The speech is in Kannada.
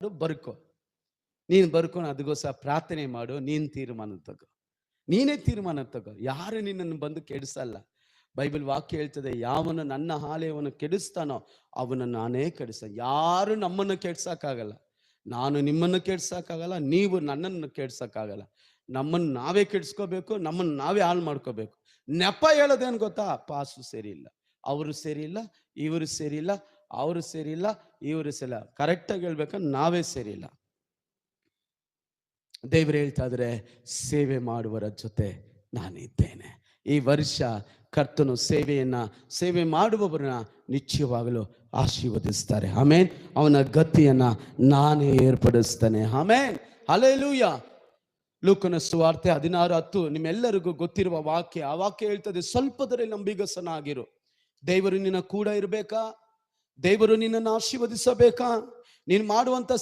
ಬರ್ಕೋ. ನೀನು ಬರ್ಕೊಂಡು ಅದಕ್ಕೋಸ್ಕರ ಪ್ರಾರ್ಥನೆ ಮಾಡು, ನೀನು ತೀರ್ಮಾನ ತಗೋ. ನೀನೇ ತೀರ್ಮಾನ ತಗೋ. ಯಾರು ನಿನ್ನನ್ನು ಬಂದು ಕೆಡಿಸಲ್ಲ. ಬೈಬಲ್ ವಾಕ್ಯ ಹೇಳ್ತದೆ, ಯಾವನು ನನ್ನ ಹಾಲೆಯವನು ಕೆಡಿಸ್ತಾನೋ ಅವನನ್ನು ನಾನೇ ಕೆಡಿಸ. ಯಾರು ನಮ್ಮನ್ನು ಕೆಡ್ಸಕ್ಕಾಗಲ್ಲ. ನಾನು ನಿಮ್ಮನ್ನು ಕೆಡ್ಸಕ್ಕಾಗಲ್ಲ, ನೀವು ನನ್ನನ್ನು ಕೆಡ್ಸಕ್ಕಾಗಲ್ಲ. ನಮ್ಮನ್ನು ನಾವೇ ಕೆಡಿಸ್ಕೋಬೇಕು, ನಮ್ಮನ್ನು ನಾವೇ ಹಾಳು ಮಾಡ್ಕೋಬೇಕು. ನೆಪ ಹೇಳೋದೇನು ಗೊತ್ತಾ? ಪಾಸು ಸರಿ ಇಲ್ಲ ಅವರು ಸರಿ ಇಲ್ಲ ಇವರು ಸರಿ ಇಲ್ಲ ಅವರು ಸೇರಿಲ್ಲ, ಇವರು ಇಲ್ಲ ಕರೆಕ್ಟಾಗಿ ಹೇಳ್ಬೇಕಂದ್ರೆ ನಾವೇ ಸೇರಿಲ್ಲ. ದೇವರು ಹೇಳ್ತಾ ಇದ್ರೆ, ಸೇವೆ ಮಾಡುವರ ಜೊತೆ ನಾನಿದ್ದೇನೆ. ಈ ವರ್ಷ ಕರ್ತನು ಸೇವೆಯನ್ನ, ಸೇವೆ ಮಾಡುವವರನ್ನ ನಿಶ್ಚಯವಾಗಲು ಆಶೀರ್ವದಿಸ್ತಾರೆ. ಆಮೇನ್. ಅವನ ಗತಿಯನ್ನ ನಾನೇ ಏರ್ಪಡಿಸ್ತಾನೆ. ಆಮೇನ್. ಹಲೇಲೂಯ ಲೂಕನ ಸುವಾರ್ತೆ ಹದಿನಾರು ಹತ್ತು, ನಿಮ್ಮೆಲ್ಲರಿಗೂ ಗೊತ್ತಿರುವ ವಾಕ್ಯ. ಆ ವಾಕ್ಯ ಹೇಳ್ತದೆ ಸ್ವಲ್ಪದರೆ ನಂಬಿಗಸನಾಗಿರು ದೇವರು ನಿನ್ನ ಕೂಡ ಇರಬೇಕಾ? ದೇವರು ನಿನ್ನನ್ನು ಆಶೀರ್ವದಿಸಬೇಕಾ? ನೀನು ಮಾಡುವಂತ